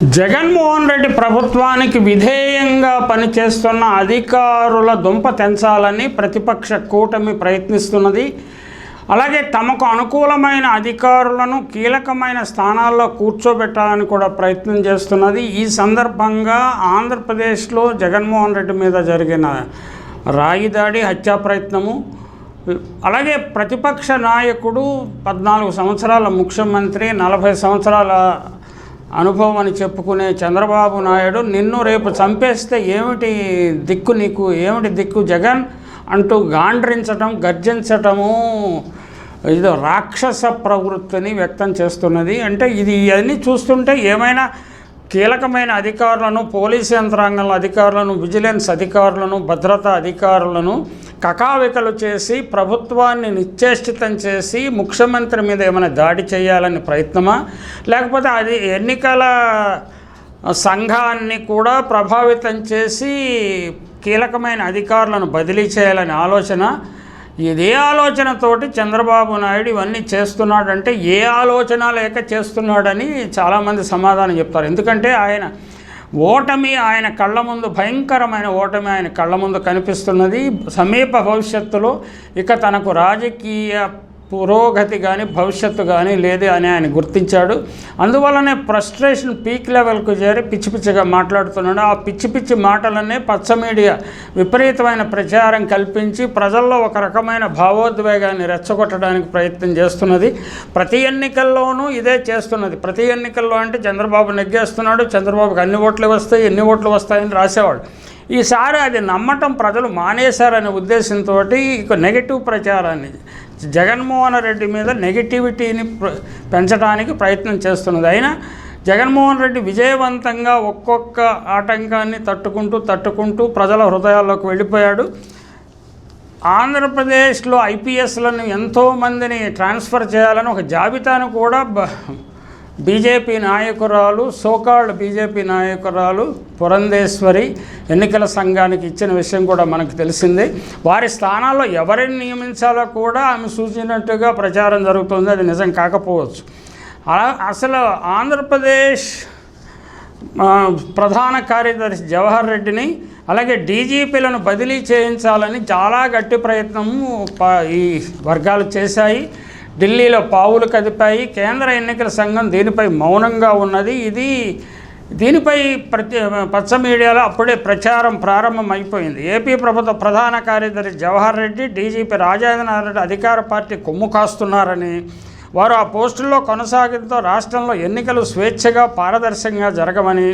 జగన్మోహన్ రెడ్డి ప్రభుత్వానికి విధేయంగా పనిచేస్తున్న అధికారుల దుంప తెంచాలని ప్రతిపక్ష కూటమి ప్రయత్నిస్తున్నది. అలాగే తమకు అనుకూలమైన అధికారులను కీలకమైన స్థానాల్లో కూర్చోబెట్టాలని కూడా ప్రయత్నం చేస్తున్నది. ఈ సందర్భంగా ఆంధ్రప్రదేశ్లో జగన్మోహన్ రెడ్డి మీద జరిగిన రాయి దాడి హత్యా ప్రయత్నము అలాగే ప్రతిపక్ష నాయకుడు పద్నాలుగు సంవత్సరాల ముఖ్యమంత్రి నలభై సంవత్సరాల అనుభవం అని చెప్పుకునే చంద్రబాబు నాయుడు నిన్ను రేపు చంపేస్తే ఏమిటి దిక్కు నీకు? ఏమిటి దిక్కు జగన్? అంటూ గాండ్రించటం గర్జించటము ఏదో రాక్షస ప్రవృత్తిని వ్యక్తం చేస్తున్నది. అంటే ఇది ఇవన్నీ చూస్తుంటే ఏమైనా కీలకమైన అధికారులను పోలీసు యంత్రాంగంలో అధికారులను విజిలెన్స్ అధికారులను భద్రతా అధికారులను కకావికలు చేసి ప్రభుత్వాన్ని నిశ్చేష్టితం చేసి ముఖ్యమంత్రి మీద ఏమైనా దాడి చేయాలని ప్రయత్నమా? లేకపోతే అది ఎన్నికల సంఘాన్ని కూడా ప్రభావితం చేసి కీలకమైన అధికారులను బదిలీ చేయాలని ఆలోచన? ఇదే ఆలోచనతోటి చంద్రబాబు నాయుడు ఇవన్నీ చేస్తున్నాడంటే ఏ ఆలోచన లేక చేస్తున్నాడని చాలామంది సమాధానం చెప్తారు. ఎందుకంటే ఆయన ఓటమి ఆయన కళ్ళ ముందు భయంకరమైన ఓటమి ఆయన కళ్ళ ముందు కనిపిస్తున్నది. సమీప భవిష్యత్తులో ఇక తనకు రాజకీయ పురోగతి కానీ భవిష్యత్తు కానీ లేదు అని ఆయన గుర్తించాడు. అందువల్లనే ఫ్రస్ట్రేషన్ పీక్ లెవెల్కు చేరి పిచ్చి పిచ్చిగా మాట్లాడుతున్నాడు. ఆ పిచ్చి పిచ్చి మాటలనే పచ్చ మీడియా విపరీతమైన ప్రచారం కల్పించి ప్రజల్లో ఒక రకమైన భావోద్వేగాన్ని రెచ్చగొట్టడానికి ప్రయత్నం చేస్తున్నది. ప్రతి ఎన్నికల్లోనూ ఇదే చేస్తున్నది. ప్రతి ఎన్నికల్లో అంటే చంద్రబాబు నెగ్గేస్తున్నాడు చంద్రబాబుకి అన్ని ఓట్లు వస్తాయి ఎన్ని ఓట్లు వస్తాయని రాసేవాడు. ఈసారి అది నమ్మటం ప్రజలు మానేశారనే ఉద్దేశంతో ఇక నెగిటివ్ ప్రచారాన్ని జగన్మోహన్ రెడ్డి మీద నెగిటివిటీని పెంచడానికి ప్రయత్నం చేస్తున్నది. అయినా జగన్మోహన్ రెడ్డి విజయవంతంగా ఒక్కొక్క ఆటంకాన్ని తట్టుకుంటూ తట్టుకుంటూ ప్రజల హృదయాల్లోకి వెళ్ళిపోయాడు. ఆంధ్రప్రదేశ్లో ఐపీఎస్లను ఎంతోమందిని ట్రాన్స్ఫర్ చేయాలని ఒక జాబితాను కూడా బీజేపీ నాయకురాలు సోకాళ్ళు బీజేపీ నాయకురాలు పురంధేశ్వరి ఎన్నికల సంఘానికి ఇచ్చిన విషయం కూడా మనకు తెలిసింది. వారి స్థానాల్లో ఎవరిని నియమించాలో కూడా ఆమె సూచించినట్టుగా ప్రచారం జరుగుతుంది. అది నిజం కాకపోవచ్చు. అసలు ఆంధ్రప్రదేశ్ ప్రధాన కార్యదర్శి జవహర్ రెడ్డిని అలాగే డీజీపీలను బదిలీ చేయించాలని చాలా గట్టి ప్రయత్నము ఈ వర్గాలు చేశాయి. ఢిల్లీలో పావులు కదిపాయి. కేంద్ర ఎన్నికల సంఘం దీనిపై మౌనంగా ఉన్నది. ఇది దీనిపై ప్రతి పచ్చ మీడియాలో అప్పుడే ప్రచారం ప్రారంభం అయిపోయింది ఏపీ ప్రభుత్వ ప్రధాన కార్యదర్శి జవహర్ రెడ్డి డీజీపీ రాజేంద్రనాథ్ రెడ్డి అధికార పార్టీ కొమ్ము కాస్తున్నారని వారు ఆ పోస్టుల్లో కొనసాగడంతో రాష్ట్రంలో ఎన్నికలు స్వేచ్ఛగా పారదర్శకంగా జరగమని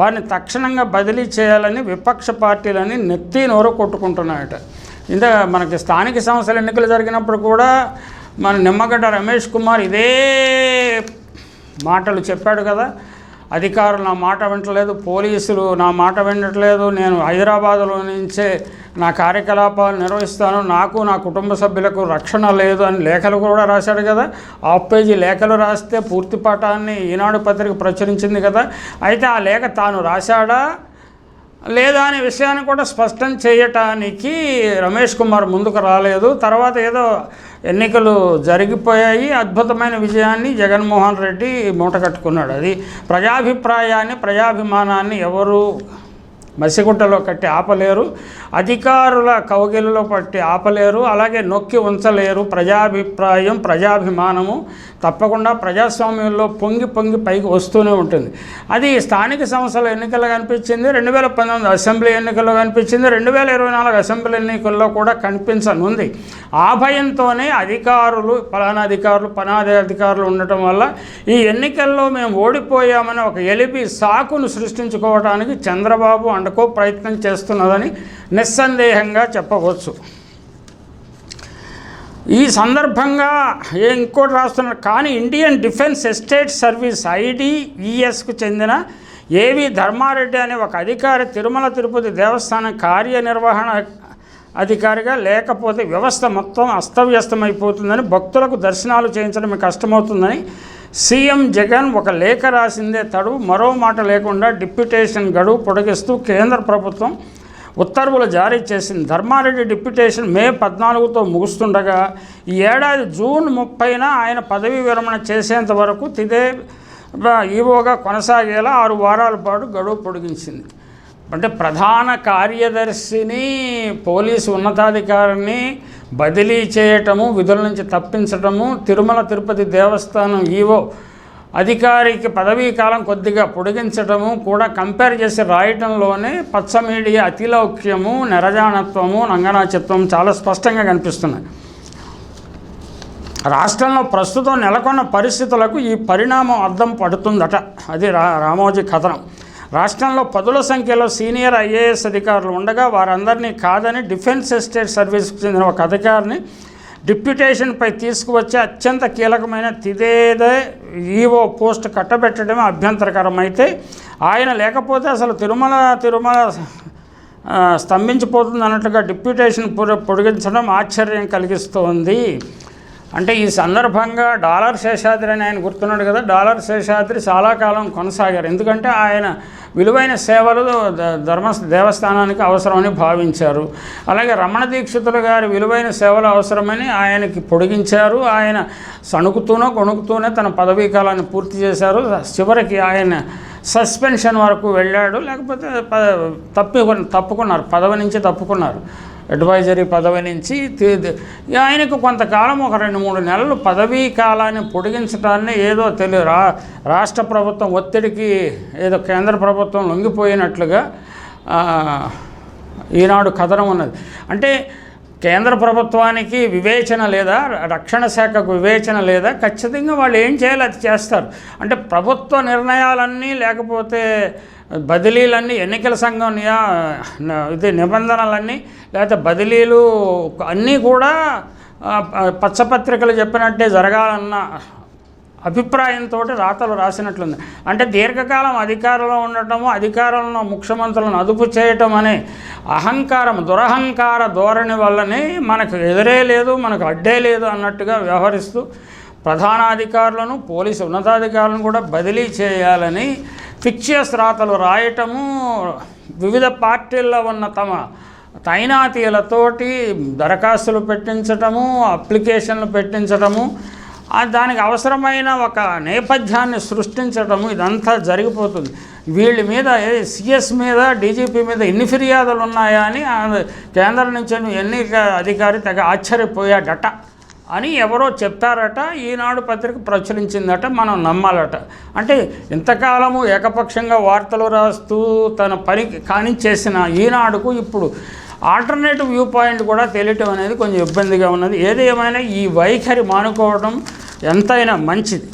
వారిని తక్షణంగా బదిలీ చేయాలని విపక్ష పార్టీలని నెత్తి నోరు కొట్టుకుంటున్నాయట. ఇంత మనకి స్థానిక సంస్థల ఎన్నికలు జరిగినప్పుడు కూడా మన నిమ్మగడ్డ రమేష్ కుమార్ ఇదే మాటలు చెప్పాడు కదా. అధికారులు నా మాట వింటలేదు పోలీసులు నా మాట వినట్లేదు నేను హైదరాబాదులో నుంచే నా కార్యకలాపాలు నిర్వహిస్తాను నాకు నా కుటుంబ సభ్యులకు రక్షణ లేదు అని లేఖలు కూడా రాశాడు కదా. హాఫ్ పేజీ లేఖలు రాస్తే పూర్తి పాఠాన్ని ఈనాడు పత్రిక ప్రచురించింది కదా. అయితే ఆ లేఖ తాను రాశాడా? లేదా అనే విషయాన్ని కూడా స్పష్టం చేయటానికి రమేష్ కుమార్ ముందుకు రాలేదు. తర్వాత ఏదో ఎన్నికలు జరిగిపోయాయి. అద్భుతమైన విజయాన్ని జగన్మోహన్ రెడ్డి మూటకట్టుకున్నాడు అది ప్రజాభిప్రాయాన్ని ప్రజాభిమానాన్ని ఎవరు మసిగుట్టలో కట్టి ఆపలేరు అధికారుల కౌగిలిలో పట్టి ఆపలేరు అలాగే నొక్కి ఉంచలేరు. ప్రజాభిప్రాయం ప్రజాభిమానము తప్పకుండా ప్రజాస్వామ్యంలో పొంగి పొంగి పైకి వస్తూనే ఉంటుంది. అది స్థానిక సంస్థల ఎన్నికల్లో కనిపించింది రెండు వేల పంతొమ్మిది అసెంబ్లీ ఎన్నికల్లో కనిపించింది రెండు వేల ఇరవై నాలుగు అసెంబ్లీ ఎన్నికల్లో కూడా కనిపించనుంది. ఆ భయంతోనే అధికారులు ఫలానా అధికారులు పనాది అధికారులు ఉండటం వల్ల ఈ ఎన్నికల్లో మేము ఓడిపోయామని ఒక ఎలిపి సాకును సృష్టించుకోవడానికి చంద్రబాబు అండకో ప్రయత్నం చేస్తున్నదని నిస్సందేహంగా చెప్పవచ్చు. ఈ సందర్భంగా ఏ ఇంకోటి రాస్తున్నారు కానీ ఇండియన్ డిఫెన్స్ ఎస్టేట్ సర్వీస్ ఐడిఈఎస్కు చెందిన ఏవి ధర్మారెడ్డి అనే ఒక అధికారి తిరుమల తిరుపతి దేవస్థానం కార్యనిర్వహణ అధికారిగా లేకపోతే వ్యవస్థ మొత్తం అస్తవ్యస్తమైపోతుందని భక్తులకు దర్శనాలు చేయించడం కష్టమవుతుందని సీఎం జగన్ ఒక లేఖ రాసిందే తడు మరో మాట లేకుండా డిప్యుటేషన్ గడువు పొడిగిస్తూ కేంద్ర ప్రభుత్వం ఉత్తర్వులు జారీ చేసింది. ధర్మారెడ్డి డిప్యుటేషన్ మే పద్నాలుగుతో ముగుస్తుండగా ఈ ఏడాది జూన్ ముప్పైన ఆయన పదవీ విరమణ చేసేంత వరకు తిదే ఈవోగా కొనసాగేలా ఆరు వారాల పాటు గడువు పొడిగించింది. అంటే ప్రధాన కార్యదర్శిని పోలీసు ఉన్నతాధికారిని బదిలీ చేయటము విధుల నుంచి తప్పించటము తిరుమల తిరుపతి దేవస్థానం ఈవో అధికారికి పదవీ కాలం కొద్దిగా పొడిగించటము కూడా కంపేర్ చేసి రాయటంలోనే పచ్చ మీడియా అతిలౌక్యము నెరజానత్వము నంగనాచిత్వం చాలా స్పష్టంగా కనిపిస్తున్నాయి. రాష్ట్రంలో ప్రస్తుతం నెలకొన్న పరిస్థితులకు ఈ పరిణామం అద్దం పడుతుందట. అది రా రామోజీ కథనం. రాష్ట్రంలో పదుల సంఖ్యలో సీనియర్ ఐఏఎస్ అధికారులు ఉండగా వారందరినీ కాదని డిఫెన్స్ ఎస్టేట్ సర్వీస్కు చెందిన ఒక అధికారిని డిప్యూటేషన్పై తీసుకువచ్చే అత్యంత కీలకమైన తిదేదే ఈవో పోస్ట్ కట్టబెట్టడమే అభ్యంతరకరమైతే ఆయన లేకపోతే అసలు తిరుమల తిరుమల స్తంభించిపోతుంది అన్నట్లుగా డిప్యూటేషన్ పొడి- పొడిగించడం ఆశ్చర్యం కలిగిస్తోంది. అంటే ఈ సందర్భంగా డాలర్ శేషాద్రి అని ఆయన గుర్తున్నాడు కదా డాలర్ శేషాద్రి చాలా కాలం కొనసాగారు. ఎందుకంటే ఆయన విలువైన సేవలు ధర్మ దేవస్థానానికి అవసరమని భావించారు. అలాగే రమణ దీక్షితులు గారి విలువైన సేవలు అవసరమని ఆయనకి పొడిగించారు. ఆయన సణుకుతూనో కొణుకుతూనే తన పదవీ కాలాన్ని పూర్తి చేశారు. చివరికి ఆయన సస్పెన్షన్ వరకు వెళ్ళాడు. లేకపోతే ప తప్పి తప్పుకున్నారు. పదవి నుంచి తప్పుకున్నారు. అడ్వైజరీ పదవి నుంచి ఆయనకు కొంతకాలం ఒక రెండు మూడు నెలలు పదవీ కాలాన్ని పొడిగించడాన్ని ఏదో తెలియ రా రాష్ట్ర ప్రభుత్వం ఒత్తిడికి ఏదో కేంద్ర ప్రభుత్వం లొంగిపోయినట్లుగా ఈనాడు కథనం ఉన్నది. అంటే కేంద్ర ప్రభుత్వానికి వివేచన లేదా రక్షణ శాఖకు వివేచన లేదా ఖచ్చితంగా వాళ్ళు ఏం చేయాలి అది చేస్తారు. అంటే ప్రభుత్వ నిర్ణయాలన్నీ లేకపోతే బదిలీలన్నీ ఎన్నికల సంఘం ఇది నిబంధనలన్నీ లేకపోతే బదిలీలు అన్నీ కూడా పచ్చపత్రికలు చెప్పినట్టే జరగాలన్న అభిప్రాయంతో రాతలు రాసినట్లుంది. అంటే దీర్ఘకాలం అధికారంలో ఉండటము అధికారంలో ముఖ్యమంత్రులను అదుపు చేయటం అనే అహంకారం దురహంకార ధోరణి వల్లనే మనకు ఎదురే లేదు మనకు అడ్డే లేదు అన్నట్టుగా వ్యవహరిస్తూ ప్రధానాధికారులను పోలీసు ఉన్నతాధికారులను కూడా బదిలీ చేయాలని ఫిక్షియస్ రాతలు రాయటము వివిధ పార్టీల్లో ఉన్న తమ తైనాతీలతోటి దరఖాస్తులు పెట్టించటము అప్లికేషన్లు పెట్టించటము దానికి అవసరమైన ఒక నేపథ్యాన్ని సృష్టించటము ఇదంతా జరిగిపోతుంది. వీళ్ళ మీద సిఎస్ మీద డీజీపీ మీద ఎన్ని ఫిర్యాదులు ఉన్నాయా అని కేంద్రం నుంచి ఎన్నిక అధికారి తెగ ఆశ్చర్యపోయాడట అని ఎవరో చెప్తారట ఈనాడు పత్రిక ప్రచురించిందట మనం నమ్మాలట. అంటే ఇంతకాలము ఏకపక్షంగా వార్తలు రాస్తూ తన పని చేసిన ఈనాడుకు ఇప్పుడు ఆల్టర్నేటివ్ వ్యూ పాయింట్ కూడా తెలియటం అనేది కొంచెం ఇబ్బందిగా ఉన్నది. ఏది ఏమైనా ఈ వైఖరి మానుకోవడం ఎంతైనా మంచిది.